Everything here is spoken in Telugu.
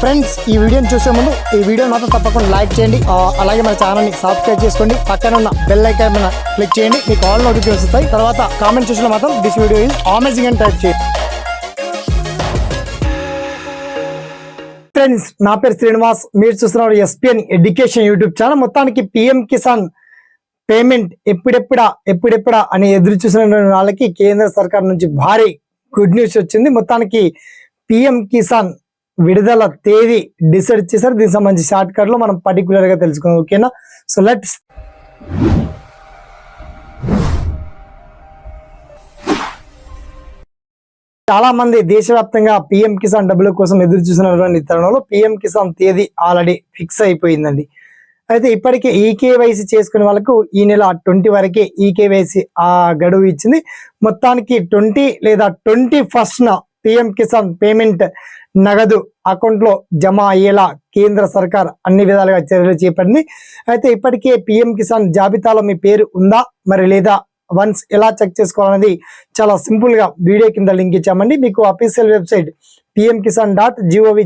ఫ్రెండ్స్ ఈ వీడియోని చూసే ముందు ఈ వీడియో మాత్రం తప్పకుండా లైక్ చేయండి. అలాగే మన ఛానల్ని సబ్స్క్రైబ్ చేసుకోండి. పక్కన ఉన్న బెల్ ఐకాన్ మీద క్లిక్ చేయండి. మీకు ఆల్ నోటిఫికేషన్ వస్తాయి. తర్వాత కామెంట్ చూసిన మాత్రం దిస్ వీడియో ఇస్ అమేజింగ్ అని టైప్ చేయండి. ఫ్రెండ్స్ నా పేరు శ్రీనివాస్. మీరు చూస్తున్నారు ఎస్పిఎన్ ఎడ్యుకేషన్ యూట్యూబ్ ఛానల్ మొత్తానికి పిఎం కిసాన్ పేమెంట్ ఎప్పుడెప్పుడా ఎప్పుడెప్పుడా అని ఎదురు చూసిన వాళ్ళకి కేంద్ర సర్కార్ నుంచి భారీ గుడ్ న్యూస్ వచ్చింది. మొత్తానికి పిఎం కిసాన్ విడుదల తేదీ డిసైడ్ చేశారు. దీనికి సంబంధించి షార్ట్ కట్లో మనం పర్టికులర్గా తెలుసుకుందాం ఓకేనా? సో లెట్స్ చాలా మంది దేశవ్యాప్తంగా పిఎం కిసాన్ డబ్బుల కోసం ఎదురు చూసినటువంటి తరుణంలో పిఎం కిసాన్ తేదీ ఆల్రెడీ ఫిక్స్ అయిపోయిందండి. అయితే ఇప్పటికే ఈకేవైసీ చేసుకునే వాళ్ళకు ఈ నెల ట్వంటీ వరకే ఈకేవైసీ ఆ గడువు ఇచ్చింది. మొత్తానికి ట్వంటీ లేదా twenty first PM Kisan payment నగదు అకౌంట్లో జమ అయ్యేలా కేంద్ర సర్కార్ అన్ని విధాలుగా చర్యలు చేపడింది అయితే ఇప్పటికే పిఎం కిసాన్ జాబితాలో మీ పేరు ఉందా మరి లేదా వన్స్ ఎలా చెక్ చేసుకోవాలనేది చాలా సింపుల్గా వీడియో కింద లింక్ ఇచ్చామండి. మీకు official website PM Kisan dot GOV